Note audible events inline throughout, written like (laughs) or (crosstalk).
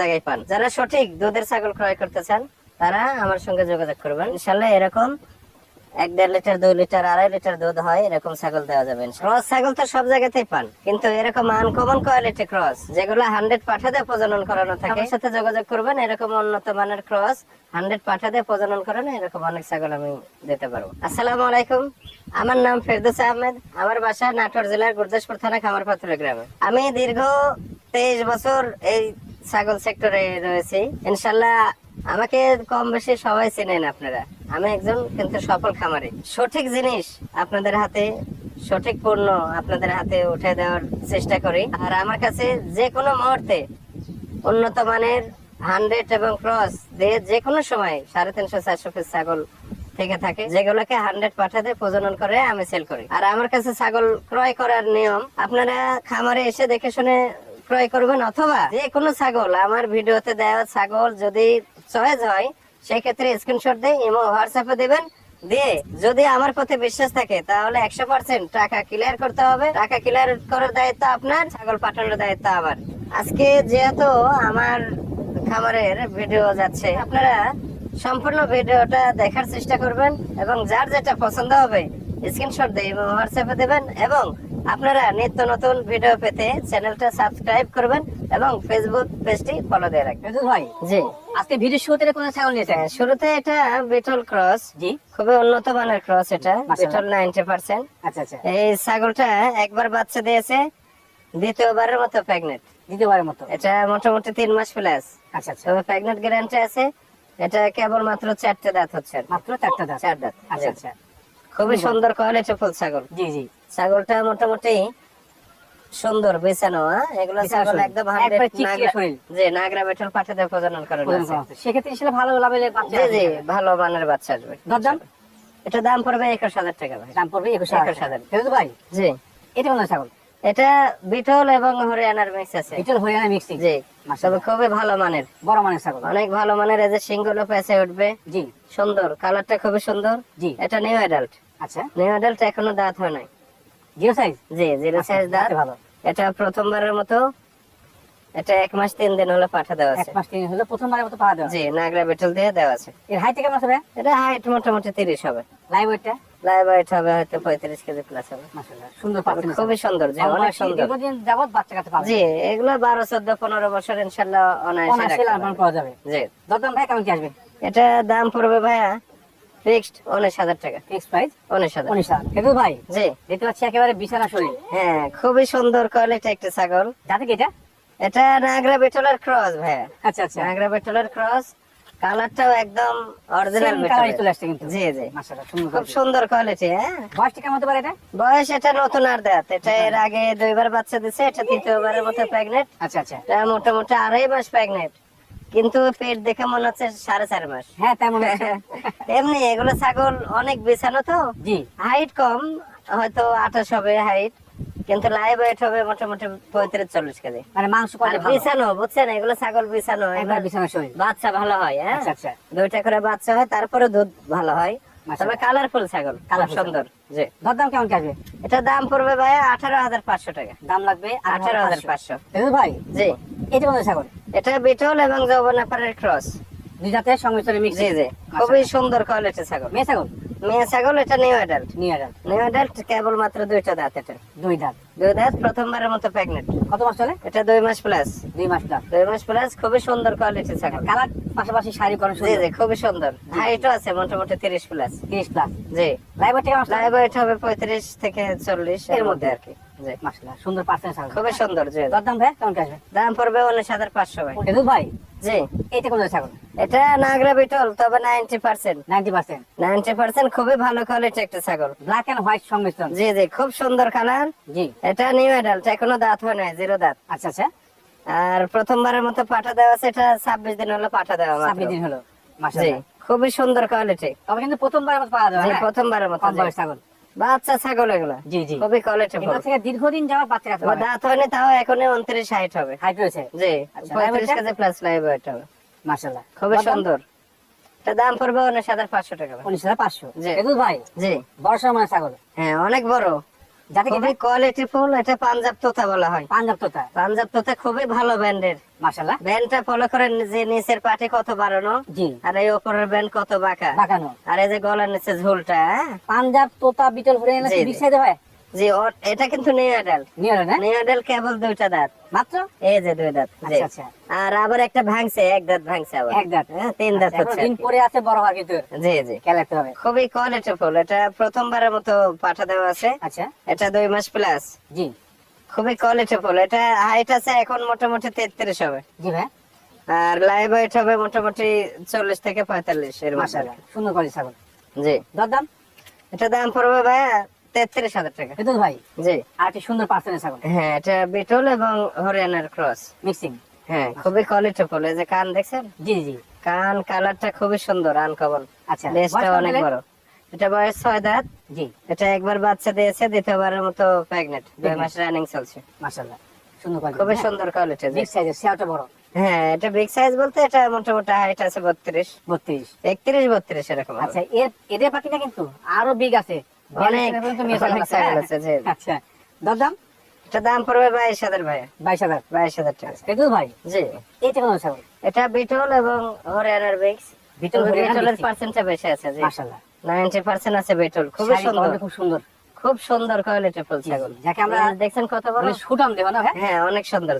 জায়গায় পান। যারা সঠিক দুধের ছাগল ক্রয় করতে চান, তারা আমার সঙ্গে যোগাযোগ করবেন। ইনশাল্লাহ এরকম এক দেড় লিটার, দুই লিটার, আড়াই লিটার দুধ হয়, এরকম ছাগল দেওয়া যাবে ক্রস ছাগল তো সব জায়গাতেই পান, কিন্তু এরকম আনকমন কোয়ালিটি ক্রস, যেগুলো হান্ড্রেড পাঠাতে প্রজনন করানো থাকে সাথে যোগাযোগ করবেন, এরকম উন্নত মানের ক্রস হান্ড্রেড পাঠাতে প্রজনন করানো, এরকম অনেক ছাগল আমি দিতে পারব। আসসালামু আলাইকুম, আমার নাম ফেরদৌস আহমেদ, আমার বাসা নাটোর জেলার গুরদাসপুর থানা খামারপাথুরা গ্রামে। আমি দীর্ঘ তেইশ বছর এই ছাগল সেক্টরে রয়েছি। ইনশাল্লাহ আমাকে কম বেশি সবাই চেনেন আপনারা। আমি একজন কিন্তু সফল খামারি। সঠিক জিনিস আপনাদের হাতে, সঠিক পণ্য আপনাদের হাতে উঠে দেওয়ার চেষ্টা করি। আর আমার কাছে যে কোনো মুহূর্তে উন্নত মানের হান্ড্রেড এবং ক্রস দিয়ে যে কোনো সময় সাড়ে তিনশো, চারশো পিস ছাগল থেকে থাকে, যেগুলোকে হান্ড্রেড পাঠাতে প্রজনন করে আমি সেল করি। আর আমার কাছে ছাগল ক্রয় করার নিয়ম, আপনারা খামারে এসে দেখে শুনে ক্রয় করবেন অথবা যে কোনো ছাগল, আমার ভিডিওতে দেওয়া ছাগল যদি চয়েস হয় সেই ক্ষেত্রে স্ক্রিনশট দিয়ে ইমো হোয়াটসঅ্যাপে দেবেন। দিয়ে যদি আমার প্রতি বিশ্বাস থাকে, তাহলে একশো পার্সেন্ট টাকা ক্লিয়ার করতে হবে। টাকা ক্লিয়ার করার দায়িত্ব আপনার, ছাগল পাঠানোর দায়িত্ব আমার। আজকে যেহেতু আমার খামারের ভিডিও যাচ্ছে, আপনারা সম্পূর্ণ ভিডিওটা দেখার চেষ্টা করবেন এবং যার যেটা পছন্দ হবে স্ক্রিনশট দিয়ে এবং হোয়াটসঅ্যাপে দেবেন এবং আপনারা নিত্য নতুন ভিডিও পেতে চ্যানেলটা সাবস্ক্রাইব করবেন এবং ফেসবুক পেজটি ফলো দিয়ে রাখবেন। ভাই জি। আজকে ভিডিও শুরুতে কোন ছাগল নিয়েছেন হ্যাঁ, শুরুতে এটা বিটল ক্রস জি। খুবই উন্নত মানের ক্রস এটা। বিটল নাইনটি পার্সেন্ট আচ্ছা আচ্ছা। এই ছাগলটা একবার বাচ্চা দিয়েছে দ্বিতীয়বারের মতো প্রেগনেন্ট দ্বিতীয়বারের মতো? এটা মোটামুটি তিন মাস প্লাস আচ্ছা আচ্ছা। তবে প্রেগনেন্ট গ্যারান্টি আছে এটা কেবল মাত্র চারটে দাঁত হচ্ছে। মাত্র চারটা দাঁত? চার দাঁত আচ্ছা আচ্ছা। খুবই সুন্দর কোয়ালিটি ফুল ছাগল। জি জি। ছাগলটা মোটামুটি সুন্দর বেছানো হ্যাঁ? এগুলো ছাগল একদম একবারে 100 চিকচিকে নাগরা- বেটল পাঠাতে প্রজনন করা হচ্ছে। সেক্ষেত্রে ইনশাল্লাহ ভালো লাভের বাচ্চা জি জি ভালো মানের বাচ্চা আসবে। দরদাম এটা দাম পড়বে একুশ হাজার টাকা ভাই। দাম পড়বে একুশ একুশ হাজার। ভাই? জি। এটা কোন ছাগল? এটা বিটল এবং হরিয়ানার মিক্স আছে। বিটল হরিয়ানা মিক্সিং। জি। মাশাআল্লাহ। খুবই ভালো মানের। বড় মানের ছাগল। অনেক ভালো মানের। এই যে সিংগুলো পেঁচে উঠবে। জি। সুন্দর। কালারটা খুবই সুন্দর। জি। এটা নিউ অ্যাডাল্ট আচ্ছা। নিউ অ্যাডাল্ট এখনও দাঁত হয় নাই। জিরো সাইজ জি জিরো সাইজ দাঁত। আচ্ছা, ভালো। এটা প্রথমবারের মতো এটা এক মাস তিন দিন হলো পাঠা দেওয়া এক মাস তিন হলো প্রথমবারের মতো পাওয়া দেওয়া জি নাগরা বেটল দিয়ে দেওয়া আছে। এর হাইট কেমন আছে ভাই? এটা হাইট মোটামুটি তিরিশ হবে। লাইভ ওয়েটটা লাইভ হাইট হবে হয়তো পঁয়ত্রিশ কেজি প্লাস হবে। মাশাআল্লাহ সুন্দর পাচ্ছেন খুবই সুন্দর জি অনেক সুন্দর। যাবত বাচ্চা কাছে পাবে। জি এগুলো বারো চোদ্দ পনেরো বছর ইনশাল্লাহ অনায়াসে লালন যাবে। জি। ভাই কেমন কি আসবে? এটা দাম পড়বে ভাইয়া ফিক্সড উনিশ হাজার টাকা। ফিক্স প্রাইস ভাই। জি। দেখতে পাচ্ছি একেবারে বিছানা শরীর। হ্যাঁ খুবই সুন্দর কোয়ালিটি একটা ছাগল। যাতে কি এটা? এটা নাগরা বেটলের ক্রস ভাইয়া। আচ্ছা আচ্ছা। নাগরা বেটলের ক্রস কালারটাও একদম অরিজিনাল Same চলে আসছে কিন্তু। জি জি। মাশাআল্লাহ সুন্দর খুব সুন্দর কোয়ালিটি হ্যাঁ। কেমন হতে পারে এটা? বয়স এটা নতুন আর দাঁত। এটা এর আগে দুইবার বাচ্চা দিছে এটা তৃতীয়বারের মতো (laughs) প্রেগনেন্ট আচ্ছা আচ্ছা। এটা মোটামুটি আড়াই মাস প্রেগনেন্ট কিন্তু পেট দেখে মনে হচ্ছে সাড়ে চার মাস। হ্যাঁ তেমন এমনি এগুলো ছাগল অনেক বিছানো তো। জি। হাইট কম হয়তো আঠাশ হবে হাইট কিন্তু লাইভ ওয়েট হবে মোটামুটি পঁয়ত্রিশ চল্লিশ কেজি। মানে মাংস বিছানো বুঝছেন? এগুলো ছাগল বিছানো একবার এবার বিছানা শরীর বাচ্চা ভালো হয় হ্যাঁ? আচ্ছা আচ্ছা। দুইটা করে বাচ্চা হয় তারপরে দুধ ভালো হয়। তবে কালারফুল ছাগল Colourful সুন্দর। জি। দরদাম কেমন কি আসবে? এটা দাম পড়বে ভাই আঠারো হাজার পাঁচশো টাকা। দাম লাগবে আঠারো হাজার পাঁচশো। ভাই জি। এটা কোন ছাগল? এটা বিটল এবং যৌবনাপাড়ের ক্রস। দুই জাতের সংমিশ্রণে মিক্স জি জি। খুবই সুন্দর কোয়ালিটি ছাগল। মেয়ে ছাগল? মেয়ে ছাগল এটা নিউ অ্যাডাল্ট নিয়ে যান নিউ অ্যাডাল্ট কেবল মাত্র দুইটা দাঁত এটা। দুই দাঁত। দুই দাঁত প্রথমবারের মতো প্রেগনেন্ট কত মাস চলে? এটা দুই মাস প্লাস দুই মাস দাঁত দুই মাস প্লাস খুবই সুন্দর কোয়ালিটি ছাগল। কালার পাশাপাশি শাড়ি করেন জি সুন্দর। জি খুবই সুন্দর। হাইটও আছে মোটামুটি তিরিশ প্লাস তিরিশ প্লাস জি। লাইভ লাইভ ওয়েট হবে পঁয়ত্রিশ থেকে চল্লিশ এর এর মধ্যে। আর কি। মাশাআল্লাহ সুন্দর পার্সেন্ট ছাগল। খুবই সুন্দর জি। দরদাম ভাই কেমন আসবে দাম পড়বে উনিশ হাজার পাঁচশো ভাই। ফেরদৌস ভাই? জি। এটা কোন ছাগল? এটা নাগরা বিটল তবে ninety percent ninety percent. Ninety percent খুবই ভালো কোয়ালিটি একটা ছাগল। ব্ল্যাক এন্ড হোয়াইট সংমিশ্রণ। জি জি খুব সুন্দর কালার জি। এটা নিউ অ্যাডাল্ট এখনও দাঁত হয় নাই জিরো দাঁত। আচ্ছা আচ্ছা। আর প্রথমবারের মতো পাঠা দেওয়া আছে এটা ছাব্বিশ দিন হলো পাঠা দেওয়া ছাব্বিশ দিন হলো খুবই সুন্দর কোয়ালিটি তবে কিন্তু প্রথমবার মতো পাওয়া যাবে? প্রথমবারের মতো ছাগল। বাচ্চা ছাগল এগুলো? জি জি। খুবই কোয়ালিটি এগুলো থেকে দীর্ঘদিন যাওয়া বাচ্চা আছে দাঁত হয়নি তাও এখনই উনত্রিশ হাইট হবে। হাইট রয়েছে জি। আচ্ছা, পঁয়ত্রিশ লাইভ কেজি প্লাস লাইভ এটা মাশাআল্লাহ। খুবই সুন্দর। এটা দাম পড়বে উনিশ হাজার পাঁচশো টাকা। ভাই। উনিশ হাজার পাঁচশো? জি। ফেরদৌস ভাই জি। বর্ষা মানে ছাগল। হ্যাঁ অনেক বড়। খুবই এটা পাঞ্জাব তোতা বলা হয়। পাঞ্জাব তোতা। পাঞ্জাব তোতা খুবই ভালো ব্যান্ডের। মাশাল্লাহ ব্যান্ডটা ফলো করেন যে নিচের পাটি কত বাড়ানো জি। আর এই উপরের ব্যান্ড কত বাঁকা। বাঁকানো। আর এই যে গলার নিচে ঝুলটা হ্যাঁ? পাঞ্জাব তোতা বিটল জি, বিগ হয়? জি এটা কিন্তু নিউ নিউ কেবল দুইটা দাঁত। মাত্র? এই যে দুই দাঁত আচ্ছা আচ্ছা। আর আবার একটা ভাঙছে এক দাঁত ভাঙছে আবার। এক দাঁত। হ্যাঁ, তিন দাঁত আচ্ছা, হচ্ছে দিন পরে আছে বড় হওয়ার কিন্তু জি জি। খেয়াল রাখতে হবে। খুবই কোয়ালিটি ফুল এটা প্রথমবারের মতো পাঠা দেওয়া আছে। আচ্ছা। এটা দুই মাস প্লাস জি। খুবই কোয়ালিটি ফুল এটা হাইট আছে এখন মোটামুটি তেত্রিশ হবে। জি ভাই। আর লাইভ ওয়েট হবে মোটামুটি চল্লিশ থেকে পঁয়তাল্লিশ এর মধ্যে মাশাআল্লাহ সুন্দর করে ছাগল। জি। দরদাম? এটা দাম পড়বে ভাইয়া তেত্রিশ হাজার টাকা। বিদ্যুৎ ভাই জি। আর সুন্দর পার্সেন্টের ছাগল। হ্যাঁ এটা বিটল এবং হরিয়ানার ক্রস। মিক্সিং। হ্যাঁ খুবই কোয়ালিটি ফুল এই যে কান দেখছেন? জি জি। কান কালারটা খুবই সুন্দর আনকমন আচ্ছা লেজটা অনেক বড়। এটা বয়স ছয় দাঁত। জি। এটা একবার বাচ্চা দিয়েছে দ্বিতীয়বারের মতো প্রেগনেন্ট দুই মাস রানিং চলছে। মাশাআল্লাহ। সুন্দর খুবই সুন্দর কোয়ালিটি বিগ সাইজের সেটা বড়। হ্যাঁ এটা বিগ সাইজ বলতে এটা মোটামুটি হাইট আছে বত্রিশ। 32 একত্রিশ বত্রিশ এরকম আচ্ছা এর এদের পাখি না কিন্তু আরও বিগ আছে। অনেক আছে, জি। আচ্ছা দরদাম এটা দাম পড়বে বাইশ হাজার ভাই। বাইশ হাজার? বাইশ হাজার টাকা। বিদ্যুৎ ভাই? জি। এইটা কোন ছাগল এটা বিটল এবং হরিয়ানার বিক্স বিটল বিটলের পার্সেন্টটা বেশি আছে জি। মাশাআল্লাহ। আছে বিটল। খুবই সুন্দর। খুব সুন্দর। খুব সুন্দর কোয়ালিটি ফুল ছাগল। যাকে আমরা দেখছেন কত বড় মানে সুটাম দেবো না ভাই? হ্যাঁ অনেক সুন্দর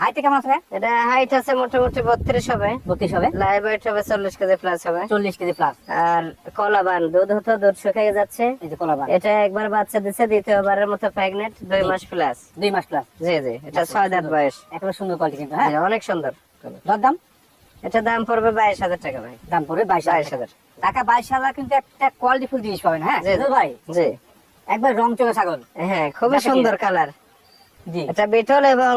হাইটে কেমন আছে এটা হাইট আছে মোটামুটি বত্রিশ হবে। বত্রিশ হবে? লাইভ ওয়েট হবে চল্লিশ কেজি প্লাস হবে। চল্লিশ কেজি প্লাস আর কলাবান দুধ হতো দুধ শুকিয়ে যাচ্ছে। এই যে কলাবান। এটা একবার বাচ্চা দিচ্ছে দ্বিতীয়বারের মতো প্রেগনেন্ট দুই মাস প্লাস দুই মাস প্লাস জি জি এটা ছয় দাঁত বয়স। একেবারে সুন্দর কোয়ালিটি কিন্তু হ্যাঁ? হ্যাঁ, অনেক সুন্দর। দরদাম? এটা দাম পড়বে বাইশ হাজার টাকা ভাই। দাম পড়বে বাইশ হাজার টাকা। বাইশ হাজার কিন্তু একটা কোয়ালিটি ফুল জিনিস পাবেন হ্যাঁ। ভাই? জি। একবার রং চোখে ছাগল হ্যাঁ খুবই সুন্দর কালার জি। এটা বিটল এবং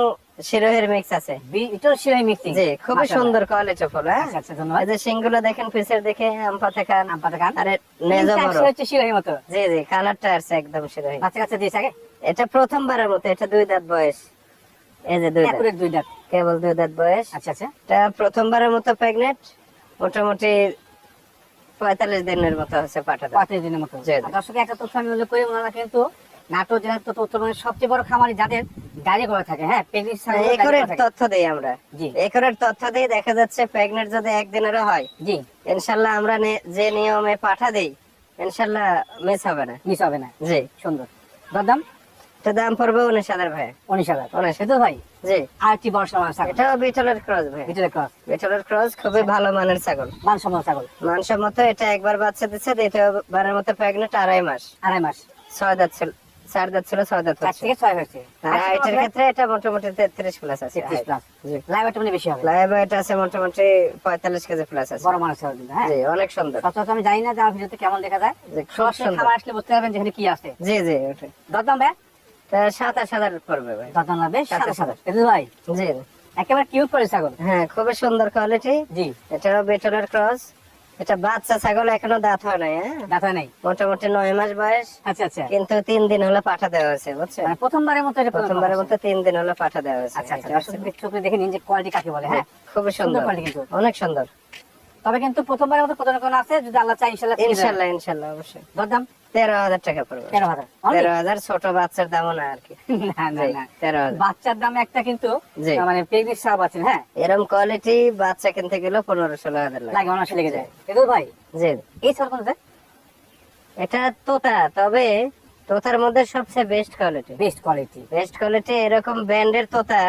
শিরোহের মিক্স আছে। বিটল মিক্সিং জি। খুবই সুন্দর কোয়ালিটি ফুল হ্যাঁ? আচ্ছা আচ্ছা ধন্যবাদ। এই যে দেখেন দেখে আমপাতে খান। আম পাতা খান। আরে নেজো বড়। হচ্ছে শিরাই মতো। জি জি কালারটা আছে একদম শিরোহী বাচ্চা কাচ্চা দিয়েছে আগে? এটা প্রথমবারের মতো এটা দুই দাঁত বয়স। এই যে দুই দাঁত। দুই দাঁত। কেবল দুই দাঁত বয়স। আচ্ছা আচ্ছা। এটা প্রথমবারের মতো প্রেগনেন্ট মোটামুটি পঁয়তাল্লিশ দিনের মতো হচ্ছে পাঠাতে পঁয়ত্রিশ দিনের মতো। দর্শক একটা তথ্য আমি উল্লেখ করি ওনারা কিন্তু নাটোর জেলার তথ্য উত্তরবঙ্গের সবচেয়ে বড় খামারি যাদের গাড়ি করে থাকে হ্যাঁ প্রেগনেন্সি একরের তথ্য দেই আমরা। জি। একরের তথ্য দিয়ে দেখা যাচ্ছে প্রেগনেন্ট যদি একদিনেরও হয় জি। ইনশাল্লাহ আমরা যে নিয়মে পাঠা দেই ইনশাল্লাহ মিস হবে না। মিস হবে না। জি। সুন্দর। দরদাম? তো দাম পড়বে উনিশ হাজার ভাই। উনিশ হাজার। উনিশ সেতু ভাই? জি। আর একটি বড় সমান ছাগল? এটাও বিটলের ক্রস ভাই। ভিতরে ক্রস। বিটলের ক্রস খুবই ভালো মানের ছাগল। মান সমান ছাগল। মানসম্মত এটা একবার বাচ্চা দিচ্ছে দ্বিতীয়বারের মতো প্রেগনেন্ট আড়াই মাস। আড়াই মাস। ছয় দাঁত ছিল চার দাঁত ছিল ছয় দাঁত থেকে ছয় হয়েছে। আর হাইটের ক্ষেত্রে এটা মোটামুটি তেত্রিশ প্লাস আছে। তেত্রিশ প্লাস লাইভ একটা মানে বেশি হবে। লাইভ এটা আছে মোটামুটি পঁয়তাল্লিশ কেজি প্লাস আছে। বড় মানুষ ছাগল হ্যাঁ? জি অনেক সুন্দর। সচরাচর আমি জানি না যে আমার ভিডিওতে কেমন দেখা যায়। খাবার আসলে বুঝতে পারবেন যেখানে কি আছে। জি জি দরদাম ভাই? তা সাতাশ হাজার পড়বে ভাই। লাগবে সাতাশ হাজার। ভাই জি একেবারে কিউট করে ছাগল। হ্যাঁ খুবই সুন্দর কোয়ালিটি জি। এটা বেটনের ক্রস এটা বাচ্চা ছাগল এখনও দাঁত হয় নাই হ্যাঁ? দাঁত হয় নাই? মোটামুটি নয় মাস বয়স। আচ্ছা আচ্ছা। কিন্তু তিন দিন হলো পাঠা দেওয়া হয়েছে বুঝছেন? মানে প্রথমবারের মতো প্রথমবারের মতো তিন দিন হলো পাঠা দেওয়া হয়েছে। আচ্ছা আচ্ছা। দেখে নিন যে কোয়ালিটি কাকে বলে হ্যাঁ? খুবই সুন্দর কোয়ালিটি কিন্তু। অনেক সুন্দর। তবে কিন্তু প্রথমবারের মতো কোন কোন আছে যদি আল্লাহ চাই ইনশাল্লাহ ইনশাল্লাহ ইনশাল্লাহ অবশ্যই। দরদাম? তেরো হাজার টাকা পড়বে। তেরো হাজার। তেরো হাজার ছোট বাচ্চার দামও না আর কি। (laughs) না না না। তেরো হাজার। বাচ্চার দামে একটা কিন্তু মানে সাপ হ্যাঁ? এরকম কোয়ালিটি বাচ্চা কিনতে গেলে পনেরো ষোলো হাজার লাগে। লাগে লেগে যায়। ভাই জি। এই এটা তোতা তবে তোতার মধ্যে সবচেয়ে best quality best quality best quality এরকম ব্যান্ডের তোতা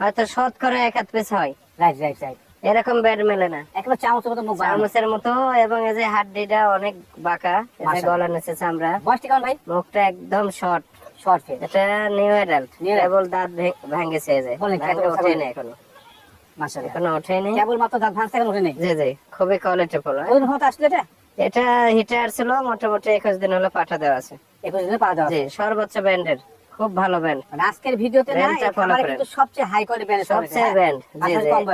হয়তো শতকরা এক হাত পিস হয়। রাইট রাইট রাইট এরকম ব্যান্ড মেলে না। একবার চামচের মতো মুখ চামচের মতো এবং এই যে হাড্ডিটা অনেক বাঁকা এই গলা নিচে চামড়া। বয়সটি কেমন ভাই? মুখটা একদম শর্ট শর্ট এটা নিউ অ্যাডাল্ট কেবল দাঁত ভে- এই যে। বলেন, ভাঙ্গে কত বছর ওঠেনি এখনও। মাশাআল্লাহ। এখনও ওঠেনি। কেবল মাত্র দাঁত ভাঙছে এখন উঠে জি জি খুবই কোয়ালিটি ফুল ওই মতো আসলে এটা? এটা হিটে আসছিল মোটামুটি একুশ দিন হলো পাঠা দেওয়া আছে। দিনে সর্বোচ্চ ব্যান্ডের খুব ভালো ব্যান্ড মানে আজকের ভিডিওতে না। কিন্তু সবচেয়ে হাই কোয়ালিটি ব্যান্ড সবচেয়ে ব্যান্ড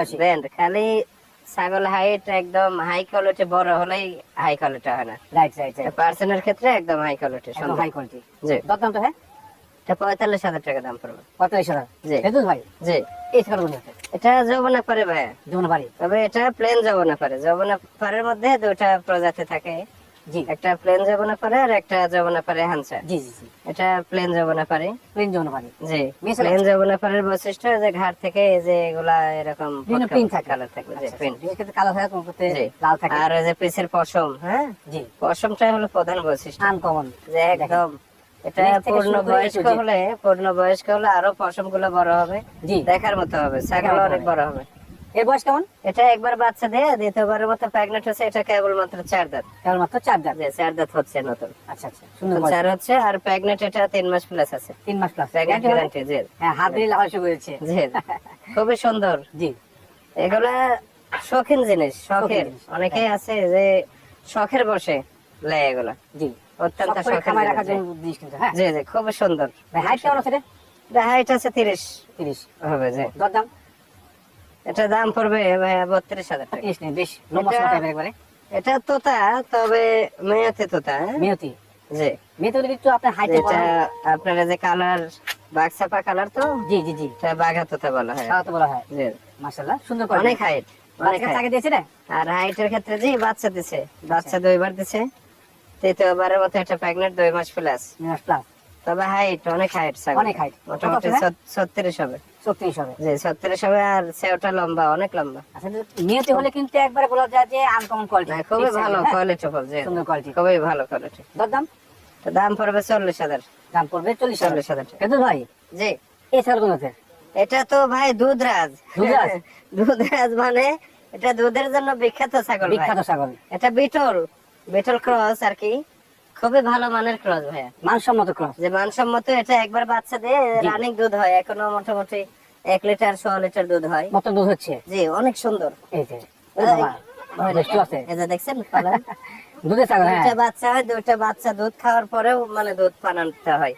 জি ব্যান্ড খালি ছাগল হাইট একদম হাই কোয়ালিটি বড় হলেই হাই কোয়ালিটি হয় না। রাইট রাইট পার্সনের ক্ষেত্রে একদম হাই কোয়ালিটি একদম হাই কোয়ালিটি জি। দরদাম তো হ্যাঁ? এটা পঁয়তাল্লিশ হাজার টাকা দাম পড়বে। পঁয়তাল্লিশ হাজার। জি। সেতু ভাই জি। এই ছাগল এটা যৌবনা পারে ভাইয়া। যেমন বাড়ি তবে এটা প্লেন যৌবনা পারে যৌবনা পারের মধ্যে দুটা প্রজাতি থাকে। জি। একটা প্লেন যমুনা পারে আর একটা যমুনা পারে হানসা জি জি জি। এটা প্লেন যমুনা পারে। প্লেন পানি জি। প্লেন যমুনা পারের বৈশিষ্ট্য যে ঘাট থেকে এই যে এগুলা এরকম বিভিন্ন থাকে। কালার জি আচ্ছা, আচ্ছা। বিশেষ করে কালো থাকে কোন করতে লাল থাকে। আর ওই যে পিসের পশম হ্যাঁ? জি। পশমটাই হলো প্রধান বৈশিষ্ট্য। আনকমন যে একদম এটা পূর্ণ বয়স্ক হলে পূর্ণ বয়স্ক হলে আরও পশমগুলো বড় হবে। দেখার মতো হবে। ছাগল অনেক বড় হবে। এর বয়স কেমন? এটা একবার বাচ্চা দিয়ে দ্বিতীয়বারের মতো প্রেগনেন্ট হচ্ছে এটা কেবল মাত্র চার দাঁত। চার দাঁত চার দাঁত হচ্ছে নতুন আচ্ছা আচ্ছা সুন্দর চার হচ্ছে আর প্রেগনেন্ট এটা তিন মাস প্লাস আছে। তিন মাস প্লাস প্রেগনেন্ট গ্যারান্টি জি হ্যাঁ হাত দিয়ে জি খুবই সুন্দর। জি। এগুলা শৌখিন জিনিস শখের অনেকেই আছে যে শখের বসে লেয় এগুলা। জি। অত্যন্ত শখের রাখার জন্য জিনিস কিন্তু হ্যাঁ। জি জি খুবই সুন্দর। হাইট কেমন আছে হাইট আছে তিরিশ। তিরিশ। হবে যে দরদাম? এটা দাম পড়বে বত্রিশ হাজার টাকা। বেশ লম্বা এটা- একবারে। এটা তোতা তবে মেয়াতে তোতা হ্যাঁ? মেয়তি জি। মেয়তি হলে একটু আপনার হাইটে এটা আপনার যে কালার বাঘসাপা কালার তো? জি জি জি। এটা বাঘা তোতা বলা হয়। বলা হয়। জি। মাশাআল্লাহ সুন্দর করে। অনেক হাইট অনেক আগে দিয়েছে না? আর হাইটের ক্ষেত্রে জি বাচ্চা দিছে। বাচ্চা দুইবার দিছে। তৃতীয়বারের মতো এটা প্রেগনেন্ট দুই মাস প্লাস প্লাস তবে হাইট অনেক হাইট অনেক height। মোটামুটি ছত্রিশ হবে। ছত্রিশ হবে। জি ছত্রিশ হবে আর সেওটা লম্বা অনেক লম্বা। মেয়তি হলে কিন্তু একবারে বলা যায় যে আনকমন কোয়ালিটি খুবই ভালো কোয়ালিটি ফুল জি। সুন্দর কোয়ালিটি খুবই ভালো কোয়ালিটি দরদাম? দাম পড়বে চল্লিশ হাজার। দাম পড়বে চল্লিশ চল্লিশ হাজার কিন্তু ভাই জি। এই ছাগল এটা তো ভাই দুধরাজ। দুধরাজ? (laughs) দুধরাজ মানে এটা দুধের জন্য বিখ্যাত ছাগল বিখ্যাত ছাগল। এটা বিটল বিটল ক্রস আর কি। খুবই ভালো মানের ক্রস ভাইয়া। মানসম্মত ক্রস। যে মানসম্মত এটা একবার বাচ্চা দিয়ে রানিং দুধ হয় এখনও মোটামুটি এক লিটার ছ লিটার দুধ হয়। মত দুধ হচ্ছে? জি অনেক সুন্দর। এই যে দেখছেন (laughs) ছাগল বাচ্চা হয় দুধ খাওয়ার পরেও মানে দুধ পান হয়।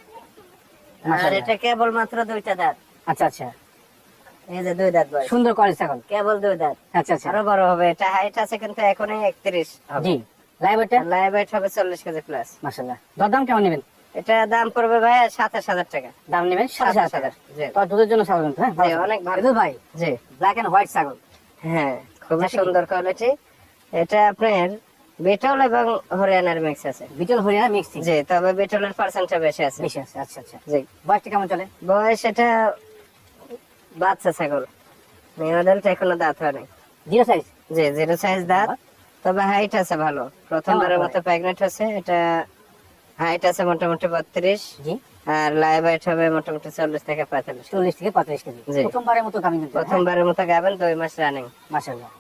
আর এটা কেবল মাত্র দুইটা দাঁত। আচ্ছা আচ্ছা। এই যে দুই দাঁত বয়স। সুন্দর কোয়ালিটি ছাগল। কেবল দুই দাঁত। আচ্ছা আচ্ছা। আরও বড় হবে এটা হাইট আছে কিন্তু এখনই একত্রিশ জি। লাইভ এটা? হবে চল্লিশ কেজি প্লাস মাশাআল্লাহ। দরদাম কেমন নেবেন? এটা দাম পড়বে ভাই সাতাশ হাজার টাকা। দাম নেবেন? সাড়ে হাজার তো দুধের জন্য ছাগল কিন্তু হ্যাঁ? জি, অনেক ভালো। ভাই? জি। ব্ল্যাক এন্ড হোয়াইট ছাগল। হ্যাঁ খুবই সুন্দর কোয়ালিটি এটা আপনার বিটল এবং হরিয়ানার মিক্স আছে। বিটল হরিয়ানা মিক্সিং জি তবে বিটলের পার্সেন্টটা বেশি আছে। বেশি আছে আচ্ছা আচ্ছা। জি। বয়সটা কেমন চলে? বয়স এটা বাচ্চা ছাগল। এখনও দাঁত হয় নাই। জিরো সাইজ জি জিরো সাইজ দাঁত। তবে হাইট আছে ভালো। প্রথমবারের মতো প্রেগনেন্ট হচ্ছে এটা হাইট আছে মোটামুটি বত্রিশ আর লাইভ হাইট হবে মোটামুটি চল্লিশ থেকে পঁয়তাল্লিশ। চল্লিশ থেকে পঁয়ত্রিশ কেজি। প্রথমবারের মতো কামি কিন্তু প্রথমবারের মতো গাবেন দুই মাস রানিং মাশাআল্লাহ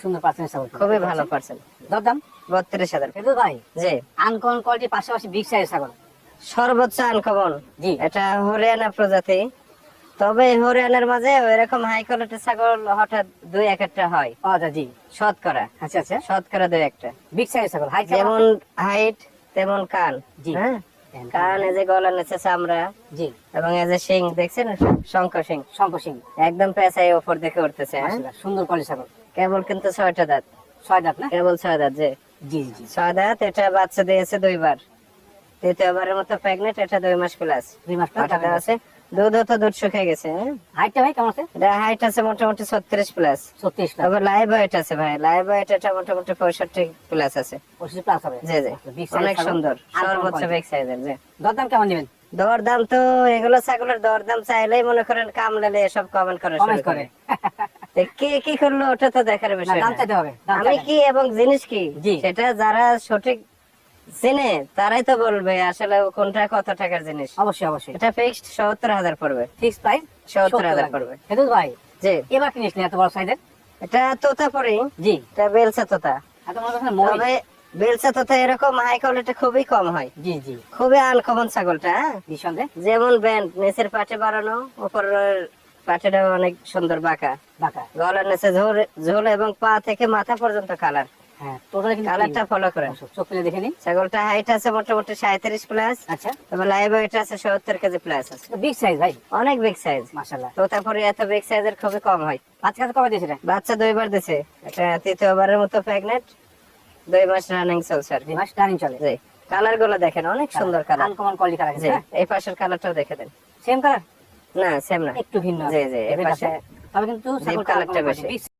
সুন্দর পার্সেন্ট খুবই ভালো পার্সেন্ট দরদাম? বত্রিশ হাজার। ভাই জি। আনকমন কোয়ালিটির পাশাপাশি বিগ সাইজ ছাগল। সর্বোচ্চ আনকমন জি। এটা হরিয়ানা প্রজাতি। তবে এই হরিয়ানার মাঝে এরকম হাই কোয়ালিটির ছাগল হঠাৎ দুই এক একটা হয়। আচ্ছা জি। শতকরা। আচ্ছা আচ্ছা। শতকরা দুই একটা। বিগ সাইজ ছাগল হাইট যেমন হাইট তেমন কান। জি। হ্যাঁ? এই যে গলা নিচে চামড়া। জি। এবং এই যে শিং দেখছেন? শঙ্কর সিং একদম পেঁচাই ওপর দেখে উঠতেছে হ্যাঁ? সুন্দর কোয়ালিটি ছাগল। কেবল কিন্তু ছয়টা দাঁত। ছয় দাঁত না? কেবল ছয় দাঁত যে জি জি ছয় দাঁত এটা বাচ্চা দিয়েছে দুইবার। তৃতীয়বারের মতো প্রেগনেন্ট এটা দুই মাস প্লাস দুই মাস আছে। দুধ তো দুধ শুকিয়ে গেছে হ্যাঁ? হাইটটা ভাই কেমন আছে? এটা হাইট আছে মোটামুটি ছত্রিশ প্লাস ছত্রিশ তবে লাইভ ওয়েট আছে ভাই লাইভ ওয়েট এটা মোটামুটি পঁয়ষট্টি প্লাস আছে। পঁচিশ প্লাস হবে? জি জি। অনেক সুন্দর সর্বোচ্চ। বিগ সাইজের জি। দরদাম কেমন নেবেন দর দাম তো এগুলো ছাগলের দর দাম চাইলেই মনে করেন কামলালে এসব কমেন্ট করে শুরু করে। কে কি করল ওটা তো দেখার বিষয় দাম চাইতে হবে আমি কি এবং জিনিস কি। সেটা যারা সঠিক চেনে তারাই তো বলবে আসলে কোনটা কত টাকার জিনিস। অবশ্যই অবশ্যই। এটা ফিক্সড সত্তর হাজার পড়বে। ফিক্স প্রাইস সত্তর হাজার পড়বে। হেদুল ভাই জি। এবার কি নিয়েছিলেন এত বড় সাইজের এটা তোতা পরে জি। এটা বেলসা তোতা। তবে বেলসা তোতা এরকম হাই কোয়ালিটি খুবই কম হয়। জি জি। খুবই আনকমন ছাগলটা হ্যাঁ? যেমন ব্যান্ড নিচের পাটে বাড়ানো উপরের পাটেটা অনেক সুন্দর বাঁকা। বাঁকা। গলার নিচে ঝোল ঝোল এবং পা থেকে মাথা পর্যন্ত কালার কালারটা ফলো করেন। চোখ দেখে নিন। ছাগলটা হাইট আছে মোটামুটি সাঁত্রিশ প্লাস আচ্ছা। তবে লাইভ ওয়েট আছে সত্তর কেজি প্লাস আছে। বিগ সাইজ ভাই। অনেক বিগ সাইজ মাশাআল্লাহ। তো তারপরে এত বিগ সাইজের খুবই কম হয়। বাচ্চা কাছে কবে দিয়েছে বাচ্চা দুইবার এটা তৃতীয়বারের মতো প্রেগনেন্ট দুই মাস রানিং চলছে আর দুই মাস রানিং চলে। জি। কালারগুলো দেখেন অনেক সুন্দর কালার আনকমন কোয়ালিটি কালার জি। এই পাশের কালারটাও দেখে দেন। সেম কালার না সেম না। একটু ভিন্ন। জি, জি, এর এর পাশে তবে কিন্তু deep বেশি।